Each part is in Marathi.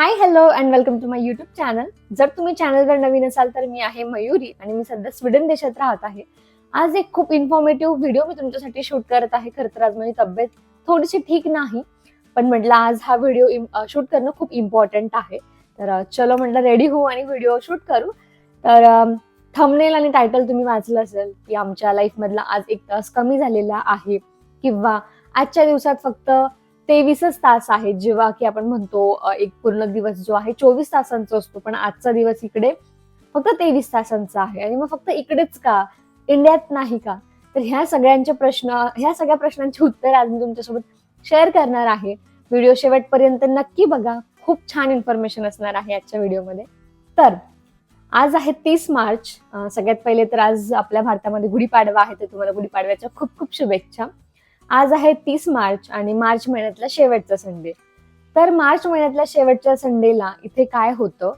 Hi hello and welcome to my YouTube channel जर तुम्ही चॅनलवर नवीन असाल तर मी आहे मयुरी आणि मी सध्या स्वीडन देशात राहत आहे. आज एक खूप इन्फॉर्मेटिव्ह व्हिडिओ मी तुमच्यासाठी शूट करत आहे. खरं तर आज माझी तब्येत थोडीशी ठीक नाही पण म्हटलं आज हा व्हिडिओ शूट करणं खूप इम्पॉर्टंट आहे. तर चलो म्हटलं रेडी होऊ आणि व्हिडिओ शूट करू. तर थंबनेल आणि टायटल तुम्ही वाचलं असेल की आमच्या लाईफमधला आज एक तास कमी झालेला आहे किंवा आजच्या दिवसात फक्त तेवीसच तास आहेत. जेव्हा की आपण म्हणतो एक पूर्ण दिवस जो आहे चोवीस तासांचा असतो. पण आजचा दिवस इकडे फक्त तेवीस तासांचा आहे. आणि मग फक्त इकडेच का? इंडियात नाही का? तर ह्या सगळ्यांचे प्रश्न ह्या सगळ्या प्रश्नांची उत्तर आज मी तुमच्यासोबत शेअर करणार आहे. व्हिडिओ शेवटपर्यंत नक्की बघा. खूप छान इन्फॉर्मेशन असणार आहे आजच्या व्हिडिओमध्ये. तर आज आहे तीस मार्च. सगळ्यात पहिले तर आज आपल्या भारतामध्ये गुढीपाडवा आहे. तर तुम्हाला गुढीपाडव्याच्या खूप खूप शुभेच्छा. आज आहे तीस मार्च आणि मार्च महिन्यातला शेवटचा संडे. तर मार्च महिन्यातल्या शेवटच्या संडेला इथे काय होतं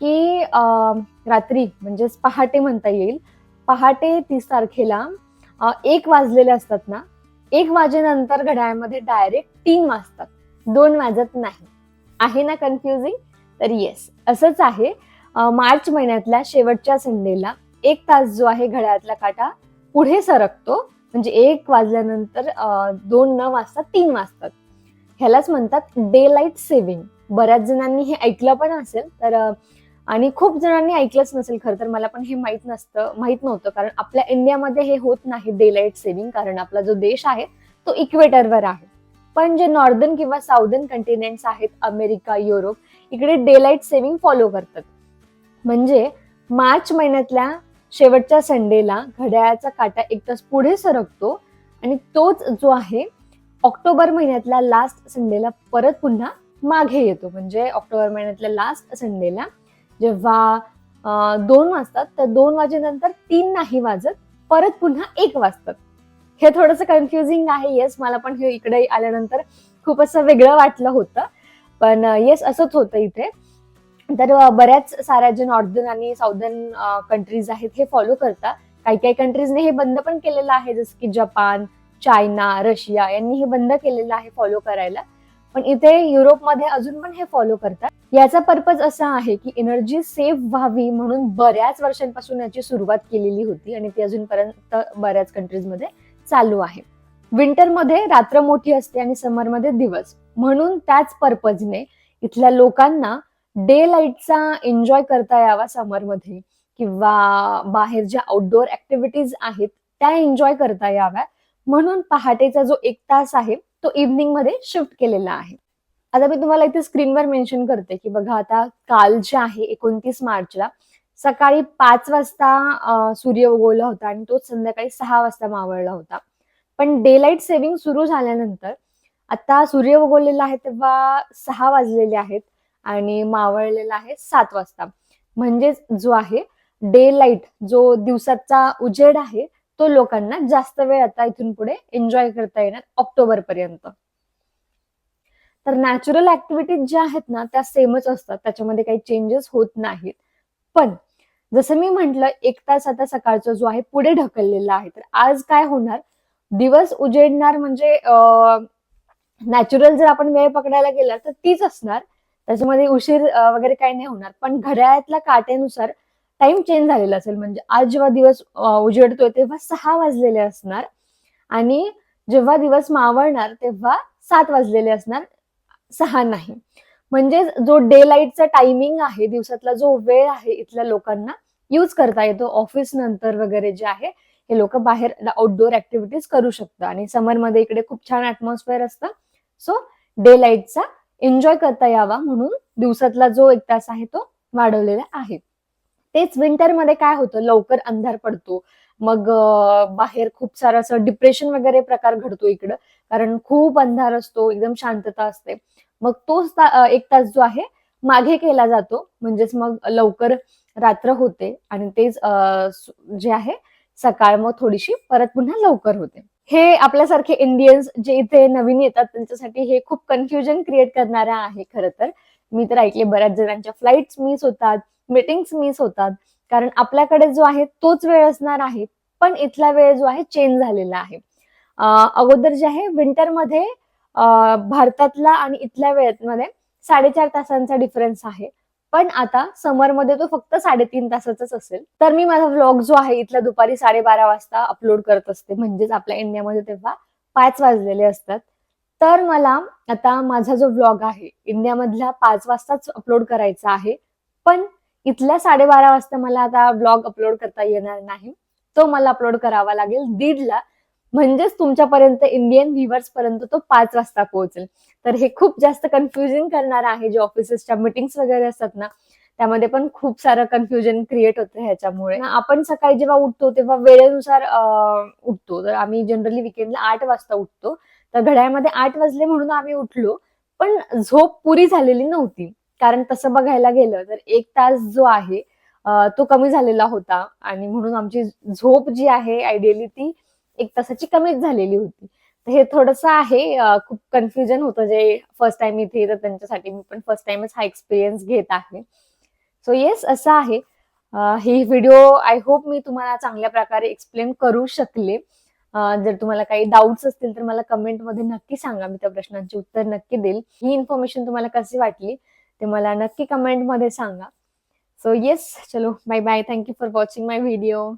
की रात्री म्हणजेच पहाटे म्हणता येईल. पहाटे तीस तारखेला एक वाजलेले असतात ना एक वाजेनंतर घड्याळमध्ये डायरेक्ट तीन वाजतात. दोन वाजत नाही. आहे ना कन्फ्युजिंग तर येस असंच आहे. मार्च महिन्यातल्या शेवटच्या संडेला एक तास जो आहे घड्याळातला काटा पुढे सरकतो. म्हणजे एक वाजल्यानंतर दोन न वाजता तीन वाजतात ह्यालाच म्हणतात डे लाइट सेव्हिंग बऱ्याच जणांनी हे ऐकलं पण असेल तर आणि खूप जणांनी ऐकलंच नसेल खरं तर मला पण हे माहीत नसतं माहीत नव्हतं. कारण आपल्या इंडियामध्ये हे होत नाही डे लाइट सेव्हिंग कारण आपला जो देश आहे तो इक्वेटरवर आहे. पण जे नॉर्दर्न किंवा साऊदर्न कंटिनेंट्स आहेत अमेरिका युरोप इकडे डे लाइट सेव्हिंग फॉलो करतात. म्हणजे मार्च महिन्यातल्या शेवटच्या संडेला घड्याळाचा काटा एक तास पुढे सरकतो आणि तोच जो आहे ऑक्टोबर महिन्यातल्या लास्ट संडेला परत पुन्हा मागे येतो. म्हणजे ऑक्टोबर महिन्यातल्या लास्ट संडेला जेव्हा दोन वाजतात तर दोन वाजेनंतर तीन नाही वाजत परत पुन्हा एक वाजतात. हे थोडंसं कन्फ्युजिंग आहे. येस मला पण हे इकडे आल्यानंतर खूप असं वेगळं वाटलं होतं. पण येस असंच होतं इथे. तर बऱ्याच साऱ्या जे नॉर्दर्न आणि साऊदर्न कंट्रीज आहेत हे फॉलो करतात. काही काही कंट्रीजने हे बंद पण केलेलं आहे जसं की जपान चायना रशिया यांनी हे बंद केलेलं आहे फॉलो करायला. पण इथे युरोपमध्ये अजून पण हे फॉलो करतात. याचा पर्पज असा आहे की एनर्जी सेव्ह व्हावी म्हणून बऱ्याच वर्षांपासून याची सुरुवात केलेली होती आणि ती अजूनपर्यंत बऱ्याच कंट्रीजमध्ये चालू आहे. विंटरमध्ये रात्र मोठी असते आणि समरमध्ये दिवस. म्हणून त्याच पर्पजने इथल्या लोकांना डे लाईटचा एन्जॉय करता यावा समरमध्ये किंवा बाहेर ज्या आउटडोअर ऍक्टिव्हिटीज आहेत त्या एन्जॉय करता याव्या म्हणून पहाटेचा जो एक तास आहे तो इव्हनिंगमध्ये शिफ्ट केलेला आहे. आता मी तुम्हाला इथे स्क्रीनवर मेन्शन करते की बघा आता काल जे आहे एकोणतीस मार्चला सकाळी पाच वाजता सूर्य उगवला होता आणि तो संध्याकाळी सहा वाजता मावळला होता. पण डे लाइट सेव्हिंग सुरू झाल्यानंतर आता सूर्य उगवलेला आहे तेव्हा सहा वाजलेले आहेत. आणि मावळलेला आहे सात वाजता. म्हणजेच जो आहे डे लाइट जो दिवसाचा उजेड आहे तो लोकांना जास्त वेळ आता इथून पुढे एन्जॉय करता येणार ऑक्टोबर पर्यंत. तर नॅचरल ऍक्टिव्हिटीज ज्या आहेत ना त्या सेमच असतात. त्याच्यामध्ये काही चेंजेस होत नाहीत. पण जसं मी म्हंटल एक तास आता सकाळचा जो आहे पुढे ढकललेला आहे. तर आज काय होणार? दिवस उजेडणार म्हणजे नॅचरल जर आपण वेळ पकडायला गेला तर तीच असणार त्याच्यामध्ये उशीर वगैरे काही नाही होणार. पण घड्याळातल्या काट्यानुसार टाइम चेंज झालेला असेल. म्हणजे आज जेव्हा दिवस उजेडतोय तेव्हा सहा वाजलेले असणार. आणि जेव्हा दिवस मावळणार तेव्हा सात वाजलेले असणार. सहा नाही. म्हणजे जो डे लाईटचा टायमिंग आहे दिवसातला जो वेळ आहे इथल्या लोकांना यूज करता येतो. ऑफिस नंतर वगैरे जे आहे हे लोक बाहेर आउटडोअर ऍक्टिव्हिटीज करू शकतात. आणि समरमध्ये इकडे खूप छान ऍटमॉस्फिअर असतं. सो डे लाईटचा एन्जॉय करता यावा म्हणून दिवसातला जो एक तास आहे तो वाढवलेला आहे. तेच विंटरमध्ये काय होतं? लवकर अंधार पडतो. मग बाहेर खूप सारं असं डिप्रेशन वगैरे प्रकार घडतो इकडं. कारण खूप अंधार असतो एकदम शांतता असते. मग तोच ता- एक तास जो आहे मागे केला जातो. म्हणजेच मग लवकर रात्र होते आणि तेच जे आहे सकाळ मग थोडीशी परत पुन्हा लवकर होते. हे आपल्यासारखे इंडियन्स जे इथे नवीन येतात त्यांच्यासाठी हे खूप कन्फ्युजन क्रिएट करणारे आहे खरं तर. मी तर ऐकले बऱ्याच जणांच्या फ्लाईट्स मिस होतात मीटिंग्स मिस होतात. कारण आपल्याकडे जो आहे तोच वेळ असणार आहे पण इथला वेळ जो आहे चेंज झालेला आहे. अगोदर जे आहे विंटरमध्ये भारतातला आणि इथल्या वेळेमध्ये साडेचार तासांचा डिफरन्स आहे. पण आता समरमध्ये तो फक्त साडेतीन तासाचाच असेल. तर मी माझा व्लॉग जो आहे इथला दुपारी साडेबारा वाजता अपलोड करत असते. म्हणजेच आपल्या इंडियामध्ये तेव्हा पाच वाजलेले असतात. तर मला आता माझा जो व्लॉग आहे इंडियामधला पाच वाजताच अपलोड करायचा आहे. पण इथल्या साडेबारा वाजता मला आता ब्लॉग अपलोड करता येणार नाही. तो मला अपलोड करावा लागेल. दीडला म्हणजेच तुमच्यापर्यंत इंडियन व्ह्युअर्स पर्यंत तो पाच वाजता पोहोचेल. तर हे खूप जास्त कन्फ्युजन करणार आहे जे ऑफिसेसच्या मिटिंग्स वगैरे असतात ना त्यामध्ये पण खूप सारं कन्फ्युजन क्रिएट होतं ह्याच्यामुळे. आपण सकाळी जेव्हा उठतो तेव्हा वेळेनुसार उठतो. तर आम्ही जनरली विकेंडला आठ वाजता उठतो. तर घड्याळमध्ये आठ वाजले म्हणून आम्ही उठलो पण झोप पुरी झालेली नव्हती. कारण तसं बघायला गेलं तर एक तास जो आहे तो कमी झालेला होता. आणि म्हणून आमची झोप जी आहे आयडियली ती एक तासाची कमीच झालेली होती. तर हे थोडंसं आहे खूप कन्फ्युजन होतं जे फर्स्ट टाइम इथे येतात त्यांच्यासाठी. मी पण फर्स्ट टाइमच हा एक्सपिरियन्स घेत आहे. सो येस असं आहे. हे ही व्हिडिओ आय होप मी तुम्हाला चांगल्या प्रकारे एक्सप्लेन करू शकले. जर तुम्हाला काही डाऊट्स असतील तर मला कमेंटमध्ये नक्की सांगा. मी त्या प्रश्नांची उत्तर नक्की देईल. ही इन्फॉर्मेशन तुम्हाला कशी वाटली ते मला नक्की कमेंटमध्ये सांगा. सो येस चलो bye bye thank you for watching my video